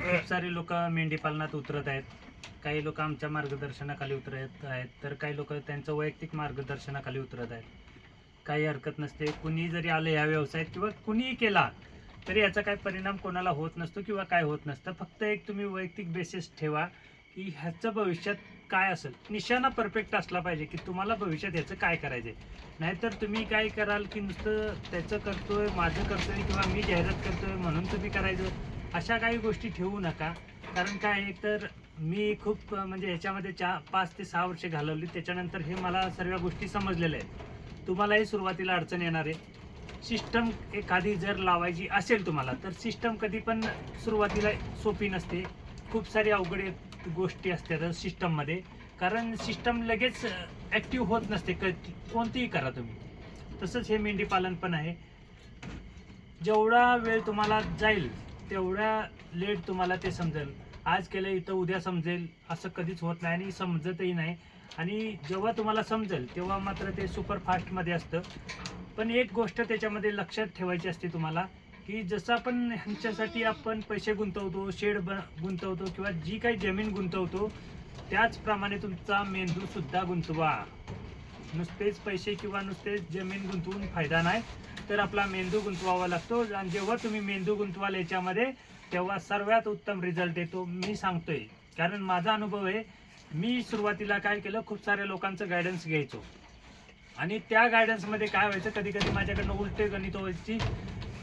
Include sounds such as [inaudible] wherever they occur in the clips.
खूप सारे लोक मेंढी पालनात उतरत आहेत. काही लोक आमच्या मार्गदर्शनाखाली उतरत आहेत. तर काही लोक त्यांचं वैयक्तिक मार्गदर्शनाखाली उतरत आहेत. काही हरकत नसते. कुणी जरी आलं या व्यवसायात किंवा कुणीही केला तरी याचा काय परिणाम कोणाला होत नसतो किंवा काय होत नसतं. फक्त एक तुम्ही वैयक्तिक बेसिस ठेवा की ह्याचं भविष्यात काय असेल. निशाणा परफेक्ट असला पाहिजे की तुम्हाला भविष्यात ह्याचं काय करायचं नाहीतर तुम्ही काय कराल की नुसतं त्याचं करतोय माझं करतोय किंवा मी जाहिरात करतोय म्हणून तुम्ही करायचं. अशा काही गोष्टी ठेवू नका. कारण काय आहे तर मी खूप म्हणजे ह्याच्यामध्ये चा पाच ते सहा वर्षे घालवली. त्याच्यानंतर हे मला सर्व गोष्टी समजलेल्या आहेत. तुम्हालाही सुरुवातीला अडचण येणार आहे. सिस्टम एखादी जर लावायची असेल तुम्हाला तर सिस्टम कधी पण सुरुवातीला सोपी नसते. खूप सारी अवघड गोष्टी असतात सिस्टममध्ये. कारण सिस्टम लगेच ॲक्टिव्ह होत नसते. क कोणतीही करा तुम्ही. तसंच हे मेंढीपालन पण आहे. जेवढा वेळ तुम्हाला जाईल तेवढ्या लेट तुम्हाला ते समजेल. आज केलं इथं उद्या समजेल. असं कधीच होत नाही आणि समजतही नाही. आणि जेव्हा तुम्हाला समजेल तेव्हा मात्र ते सुपरफास्टमध्ये असतं. पण एक गोष्ट त्याच्यामध्ये लक्षात ठेवायची असते तुम्हाला की जसं आपण ह्यांच्यासाठी आपण पैसे गुंतवतो शेड ब गुंतवतो किंवा जी काही जमीन गुंतवतो त्याचप्रमाणे तुमचा मेंदूसुद्धा गुंतवा. नुसतेच पैसे किंवा नुसतेच जमीन गुंतवून फायदा नाही तर आपला मेंदू गुंतवावा लागतो. आणि जेव्हा तुम्ही मेंदू गुंतवाल याच्यामध्ये तेव्हा सर्वात उत्तम रिझल्ट येतो मी सांगतोय. कारण माझा अनुभव आहे मी सुरुवातीला काय केलं खूप साऱ्या लोकांचं गायडन्स घ्यायचो. आणि त्या गायडन्समध्ये काय व्हायचं कधी कधी माझ्याकडनं उलटे गणित व्हायची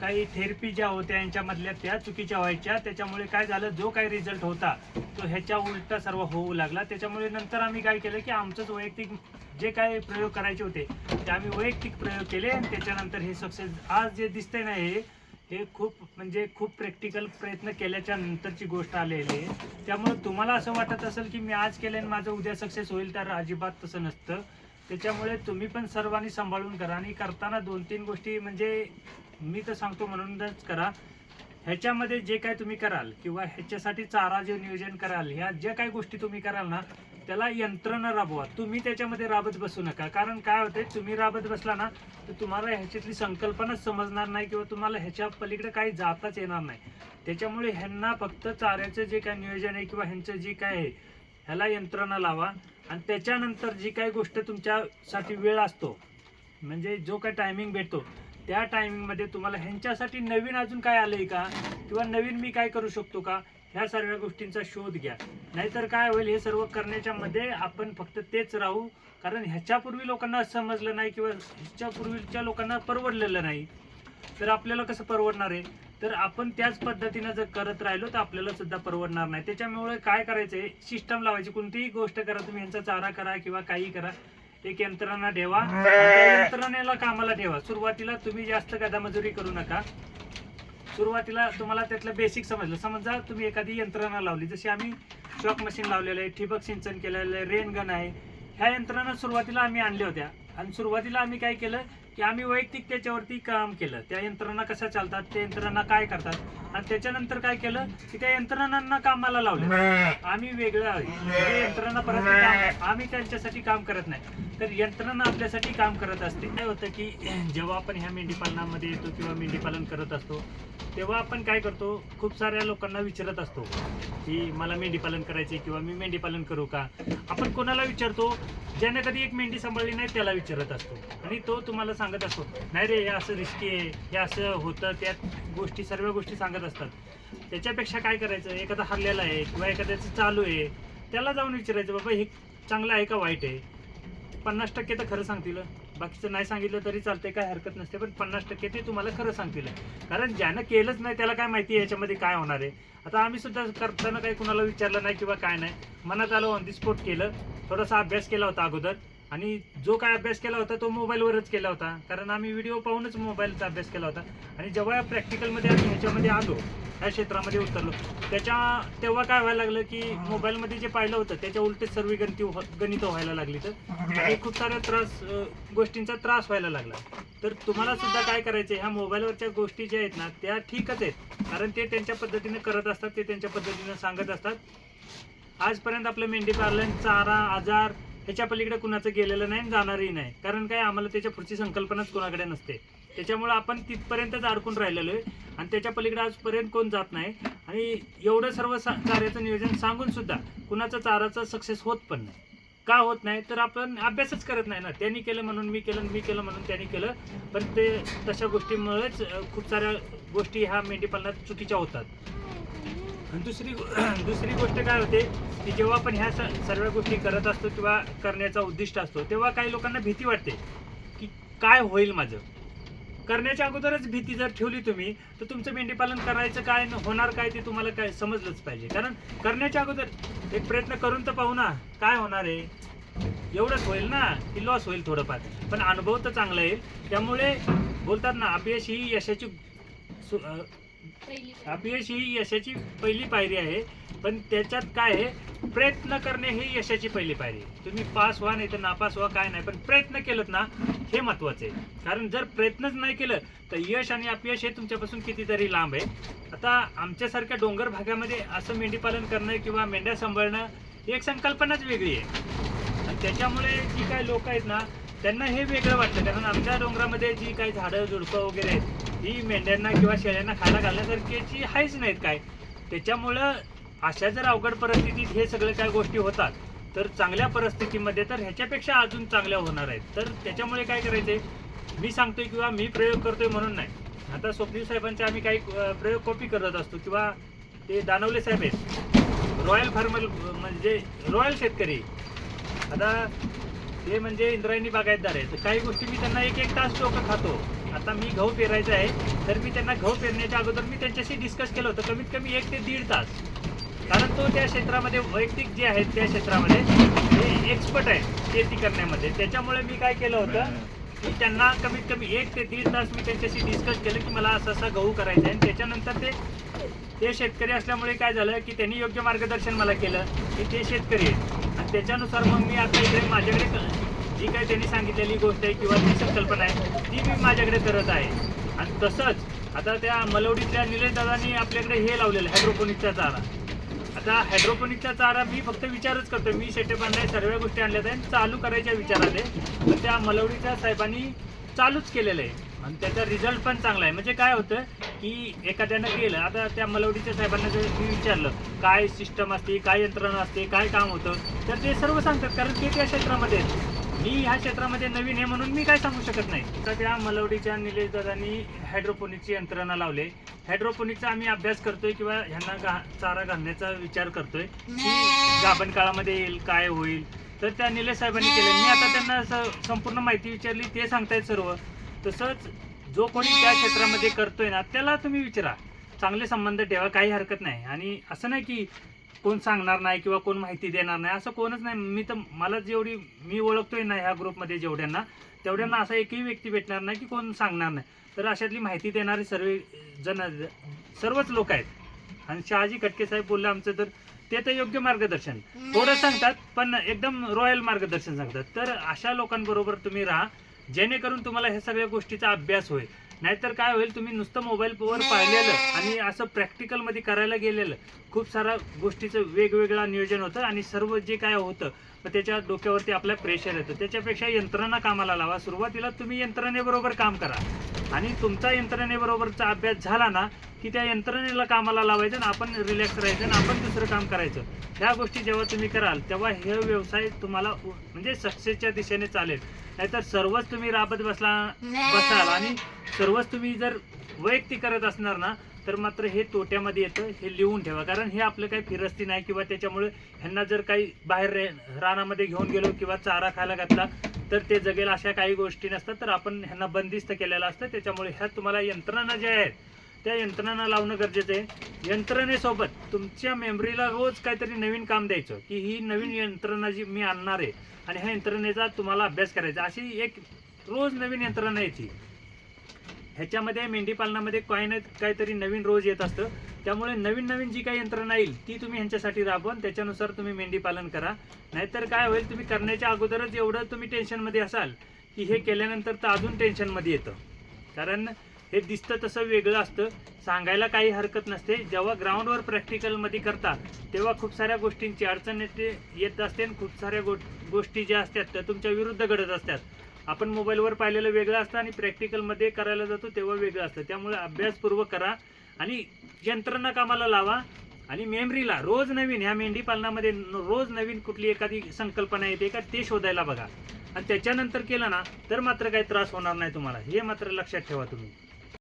काही थेरपी ज्या होत्या यांच्यामधल्या त्या चुकीच्या व्हायच्या. त्याच्यामुळे काय झालं जो काही रिझल्ट होता तो ह्याच्या उलटा सर्व होऊ लागला. त्याच्यामुळे नंतर आम्ही काय केलं की आमचंच वैयक्तिक जे काय प्रयोग करायचे होते ते आम्ही वैयक्तिक प्रयोग केले आणि त्याच्यानंतर हे सक्सेस आज जे दिसते ना हे हे खूप म्हणजे खूप प्रॅक्टिकल प्रयत्न केल्याच्या नंतरची गोष्ट आलेली आहे. त्यामुळे तुम्हाला असं वाटत असेल की मी आज केलं आणि माझं उद्या सक्सेस होईल तर अजिबात तसं नसतं. त्याच्यामुळे तुम्ही पण सर्वांनी सांभाळून करा आणि करताना दोन तीन गोष्टी म्हणजे मी तर सांगतो म्हणूनच करा. ह्याच्यामध्ये जे काय तुम्ही कराल किंवा ह्याच्यासाठी चारा जे नियोजन कराल ह्या ज्या काही गोष्टी तुम्ही कराल ना त्याला यंत्रणा राबवा. तुम्ही त्याच्यामध्ये राबत बसू नका. कारण काय होते तुम्ही राबत बसला ना तर तुम्हाला ह्याच्यातली संकल्पनाच समजणार नाही किंवा तुम्हाला ह्याच्या पलीकडे काही जाताच येणार नाही. त्याच्यामुळे ह्यांना फक्त चाऱ्याचं जे काय नियोजन आहे किंवा ह्यांचं जे काय आहे ह्याला यंत्रणा लावा. आणि त्याच्यानंतर जी काही गोष्ट तुमच्यासाठी वेळ असतो म्हणजे जो काय टायमिंग भेटतो त्या टायमिंगमध्ये तुम्हाला ह्यांच्यासाठी नवीन अजून काय आलंय का? किंवा नवीन मी काय करू शकतो का? ह्या सर्व गोष्टींचा शोध घ्या. नाहीतर काय होईल हे सर्व करण्याच्या मध्ये आपण फक्त तेच राहू. कारण ह्याच्यापूर्वी लोकांना समजलं नाही किंवा ह्याच्यापूर्वीच्या लोकांना परवडलेलं नाही. तर आपल्याला कसं परवडणार आहे? तर आपण त्याच पद्धतीनं जर करत राहिलो तर आपल्याला सुद्धा परवडणार नाही. त्याच्यामुळे काय करायचंय? सिस्टम लावायची. कोणतीही गोष्ट करा तुम्ही यांचा चारा करा किंवा काही करा. एक यंत्रणा ठेवा. आणि त्या यंत्रणेला कामाला ठेवा. सुरुवातीला तुम्ही जास्त गदामजुरी करू नका. सुरुवातीला तुम्हाला त्यातलं बेसिक समजलं. समजा तुम्ही एखादी यंत्रणा लावली. जशी आम्ही शॉक मशीन लावलेलं आहे ठिबक सिंचन केलेलं आहे रेन गन आहे. ह्या यंत्रणा सुरुवातीला आम्ही आणल्या होत्या. आणि सुरुवातीला आम्ही काय केलं? की आम्ही वैयक्तिक त्याच्यावरती काम केलं. त्या यंत्रणा कशा चालतात त्या यंत्रणा काय करतात? आणि त्याच्यानंतर काय केलं की त्या यंत्रणांना कामाला लावलं. आम्ही वेगळं यंत्रणा परत आम्ही त्यांच्यासाठी काम करत नाही. तर यंत्रणा आपल्यासाठी काम करत असते. काय होतं की [clears throat] जेव्हा आपण ह्या मेंढीपालनामध्ये येतो किंवा मेंढीपालन करत असतो तेव्हा आपण काय करतो? खूप साऱ्या लोकांना विचारत असतो की मला मेंढीपालन करायचे किंवा मी मेंढीपालन करू का? आपण कोणाला विचारतो? ज्याने कधी एक मेंढी सांभाळली नाही त्याला विचारत असतो. आणि तो तुम्हाला सांगत असतो नाही रे हे असं रिस्की आहे हे असं होतं. त्यात गोष्टी सर्व गोष्टी सांगत असतात. त्याच्यापेक्षा काय करायचं? एखादा हरलेला आहे किंवा एखाद्याचं चालू आहे त्याला जाऊन विचारायचं बाबा हे चांगलं आहे का? वाईट आहे? पन्नास टक्के तर खरं सांगतील. बाकीचं नाही सांगितलं तरी चालते काय हरकत नसते. पण पन्नास टक्के ते तुम्हाला खरं सांगतील. कारण ज्यानं केलंच नाही त्याला काय माहिती आहे याच्यामध्ये काय होणार आहे? आता आम्ही सुद्धा करताना काही कुणाला विचारलं नाही किंवा काय नाही. मनात आलं ऑन दी स्पॉट केलं. थोडासा अभ्यास केला होता अगोदर. आणि जो काय अभ्यास केला होता तो मोबाईलवरच केला होता. कारण आम्ही व्हिडिओ पाहूनच मोबाईलचा अभ्यास केला होता. आणि जेव्हा प्रॅक्टिकलमध्ये आम्ही ह्याच्यामध्ये आलो ह्या क्षेत्रामध्ये उतरलो त्याच्या तेव्हा काय व्हायला लागलं की मोबाईलमध्ये जे पाहिलं होतं त्याच्या उलटे सर्व गणती गणित व्हायला लागली तर. आणि खूप साऱ्या त्रास गोष्टींचा त्रास व्हायला लागला. तर तुम्हाला सुद्धा काय करायचं ह्या मोबाईलवरच्या गोष्टी ज्या आहेत ना त्या ठीकच आहेत. कारण ते त्यांच्या पद्धतीनं करत असतात ते त्यांच्या पद्धतीनं सांगत असतात. आजपर्यंत आपलं मेंढी पालन चारा आजार त्याच्या पलीकडे कुणाचं गेलेलं नाही जाणारही नाही. कारण काय आम्हाला त्याच्या पुढची संकल्पनाच कोणाकडे नसते. त्याच्यामुळे आपण तिथपर्यंतच अडकून राहिलेलो आहे. आणि त्याच्या पलीकडे आजपर्यंत कोण जात नाही. आणि एवढं सर्व सा- चाऱ्याचं नियोजन सांगून सुद्धा कुणाचा चाराचं सक्सेस होत पण नाही. का होत नाही? तर आपण अभ्यासच करत नाही ना. त्यांनी केलं म्हणून मी केलं मी केलं म्हणून त्यांनी केलं. पण ते तशा गोष्टीमुळेच खूप साऱ्या गोष्टी ह्या मेंढीपालनात चुकीच्या होतात. दुसरी [clears throat] दुसरी गोष्ट काय होते की जेव्हा आपण ह्या स- सर्व गोष्टी करत असतो किंवा करण्याचा उद्दिष्ट असतो तेव्हा काही लोकांना भीती वाटते की काय होईल माझं? करण्याच्या अगोदरच भीती जर ठेवली तुम्ही तर तुमचं मेंढीपालन करायचं काय न होणार काय ते तुम्हाला काय समजलंच पाहिजे. कारण करण्याच्या अगोदर एक प्रयत्न करून तर पाहू ना काय होणार आहे? एवढंच होईल ना की लॉस होईल थोडंफार. पण अनुभव तर चांगला येईल. त्यामुळे बोलतात ना अपयश ही यशाची सु- अपयश ही यशाची पहिली पायरी आहे. पण त्याच्यात काय आहे? प्रयत्न करणे ही यशाची पहिली पायरी आहे. तुम्ही पास व्हा नाही तर नापास व्हा काय नाही. पण प्रयत्न केलं ना हे महत्वाचं आहे. कारण जर प्रयत्नच नाही केलं तर यश आणि अपयश हे तुमच्यापासून कितीतरी लांब आहे. आता आमच्यासारख्या डोंगर भागामध्ये असं मेंढीपालन करणं किंवा मेंढ्या सांभाळणं ही एक संकल्पनाच वेगळी आहे. त्याच्यामुळे जी काही लोक आहेत ना त्यांना हे वेगळं वाटतं कारण आमच्या डोंगरामध्ये जी काही झाडं झुडपं वगैरे आहेत ही मेंढ्यांना किंवा शेळ्यांना खायला घालण्यासारखी आहेच नाहीत काय. त्याच्यामुळं अशा जर अवघड परिस्थितीत हे सगळे काय गोष्टी होतात तर चांगल्या परिस्थितीमध्ये तर ह्याच्यापेक्षा अजून चांगल्या होणार आहेत. तर त्याच्यामुळे काय करायचंय? मी सांगतोय किंवा मी प्रयोग करतोय म्हणून नाही. आता स्वप्नील साहेबांचे आम्ही काही प्रयोग कॉपी करत असतो किंवा ते दानवले साहेब आहेत. रॉयल फार्मर म्हणजे रॉयल शेतकरी. आता ते म्हणजे इंद्रायणी बागायतदार आहे तर काही गोष्टी मी त्यांना एक एक तास डोकं खातो. आता मी गहू पेरायचं आहे. तर मी त्यांना गहू पेरण्याच्या अगोदर मी त्यांच्याशी डिस्कस केलं होतं. कमीत कमी एक ते दीड तास. कारण तो त्या क्षेत्रामध्ये वैयक्तिक जे आहेत त्या क्षेत्रामध्ये ते एक्सपर्ट आहे शेती करण्यामध्ये. त्याच्यामुळे मी काय केलं होतं की त्यांना कमीत कमी एक ते दीड तास मी त्यांच्याशी डिस्कस केलं की मला असं असं गहू करायचं आहे. आणि त्याच्यानंतर ते ते शेतकरी असल्यामुळे काय झालं की त्यांनी योग्य मार्गदर्शन मला केलं की ते शेतकरी आहेत. त्याच्यानुसार मग मी आता इकडे माझ्याकडे जी काही त्यांनी सांगितलेली गोष्ट आहे किंवा जी संकल्पना आहे ती मी माझ्याकडे करत आहे. आणि तसंच आता त्या मलवडीतल्या निलेश दादांनी आपल्याकडे हे लावलेलं हायड्रोपोनिकचा चारा. आता हायड्रोपोनिकचा चारा मी फक्त विचारच करतो मी शेटे बांधाय सर्व गोष्टी आणल्या आहेत आणि चालू करायच्या विचारात आहे. पण त्या मलवडीच्या साहेबांनी चालूच केलेलं आहे. आणि त्याचा रिझल्ट पण चांगला आहे. म्हणजे काय होतं की एखाद्यानं केलं. आता त्या मलवडीच्या साहेबांना जर मी विचारलं काय सिस्टम असते काय यंत्रणा असते काय काम होतं तर ते सर्व सांगतात. कारण ते त्या क्षेत्रामध्ये आहेत. मी ह्या क्षेत्रामध्ये नवीन आहे म्हणून मी काय सांगू शकत नाही. तर त्या मलवडीच्या निलेश दादांनी हायड्रोपोनिकची यंत्रणा लावले हायड्रोपोनिकचा आम्ही अभ्यास करतोय किंवा ह्यांना गा चारा घालण्याचा विचार करतोय. की [laughs] गाभण काळामध्ये येईल काय होईल. तर त्या निलेश साहेबांनी केले. मी आता त्यांना असं संपूर्ण माहिती विचारली ते सांगतायत सर्व. तसंच जो कोणी त्या क्षेत्रामध्ये करतोय ना त्याला तुम्ही विचारा. चांगले संबंध ठेवा काही हरकत नाही. आणि असं नाही की कोण सांगणार नाही किंवा कोण माहिती देणार नाही असं कोणच नाही. मी तर मला जेवढी मी ओळखतोय ना ह्या ग्रुपमध्ये जेवढ्यांना तेवढ्यांना असा एकही व्यक्ती भेटणार नाही की कोण सांगणार नाही. तर अशातली माहिती देणारे सर्व जण सर्वच लोक आहेत. आणि शहाजी खटके साहेब बोलले आमचं तर ते तर योग्य मार्गदर्शन. थोडं सांगतात पण एकदम रॉयल मार्गदर्शन सांगतात. तर अशा लोकांबरोबर तुम्ही राहा जेणेकरून तुम्हाला ह्या सगळ्या गोष्टीचा अभ्यास होईल. नाहीतर काय होईल तुम्ही नुसतं मोबाईलवर पाहिलेलं आणि असं प्रॅक्टिकलमध्ये करायला गेलेलं. खूप साऱ्या गोष्टीचं वेगवेगळं नियोजन होतं आणि सर्व जे काय होतं मग त्याच्या डोक्यावरती आपल्या प्रेशर येतं. त्याच्यापेक्षा यंत्रणा कामाला लावा. सुरुवातीला तुम्ही यंत्रणेबरोबर काम करा. आणि तुमचा यंत्रणेबरोबरचा अभ्यास झाला ना की त्या यंत्रणेला कामाला लावायचं आणि आपण रिलॅक्स राहायचं आणि आपण दुसरं काम करायचं. ह्या गोष्टी जेव्हा तुम्ही कराल तेव्हा हे व्यवसाय तुम्हाला म्हणजे सक्सेसच्या दिशेने चालेल. नाहीतर सर्वच तुम्ही राबत बसला बसाल आणि सर्वच तुम्ही जर वैयक्तिक करत असणार ना तर मात्र हे तोट्यामध्ये येतं हे लिहून ठेवा. कारण हे आपलं काही फिरस्ती नाही किंवा त्याच्यामुळे ह्यांना जर काही बाहेर रे- रानामध्ये घेऊन गेलो किंवा चारा खायला घातला तर ते जगेल अशा काही गोष्टी नसतात. तर आपण ह्यांना बंदिस्त केलेलं असतं. त्याच्यामुळे ह्या तुम्हाला यंत्रणा ज्या आहेत त्या यंत्रणांना लावणं गरजेचं आहे. यंत्रणेसोबत तुमच्या मेमरीला रोज काहीतरी नवीन काम द्यायचं की ही नवीन यंत्रणा जी मी आणणार आहे आणि ह्या यंत्रणेचा तुम्हाला अभ्यास करायचा अशी एक रोज नवीन यंत्रणा यायची. ह्याच्यामध्ये मेंढी पालनामध्ये काही ना काहीतरी नवीन रोज येत असतं. त्यामुळे नवीन नवीन जी काही यंत्रणा येईल ती तुम्ही ह्यांच्यासाठी राबवून त्याच्यानुसार तुम्ही मेंढी पालन करा. नाहीतर काय होईल तुम्ही करण्याच्या अगोदरच एवढं तुम्ही टेन्शनमध्ये असाल की हे केल्यानंतर तर अजून टेन्शनमध्ये येतं. कारण हे दिसतं तसं वेगळं असतं. सांगायला काही हरकत नसते. जेव्हा ग्राउंडवर प्रॅक्टिकलमध्ये करता तेव्हा खूप साऱ्या गोष्टींची अडचण येते येत असते आणि खूप साऱ्या गो गोष्टी ज्या असतात त्या तुमच्या विरुद्ध घडत असतात. आपण मोबाईलवर पाहिलेलं वेगळं असतं आणि प्रॅक्टिकलमध्ये करायला जातो तेव्हा वेगळं असतं. त्यामुळे अभ्यासपूर्वक करा आणि यंत्रणा कामाला लावा आणि मेमरीला रोज नवीन ह्या मेंढी पालनामध्ये न- रोज नवीन कुठली एखादी संकल्पना येते का ते शोधायला बघा. आणि त्याच्यानंतर केलं ना तर मात्र काही त्रास होणार नाही तुम्हाला. हे मात्र लक्षात ठेवा तुम्ही.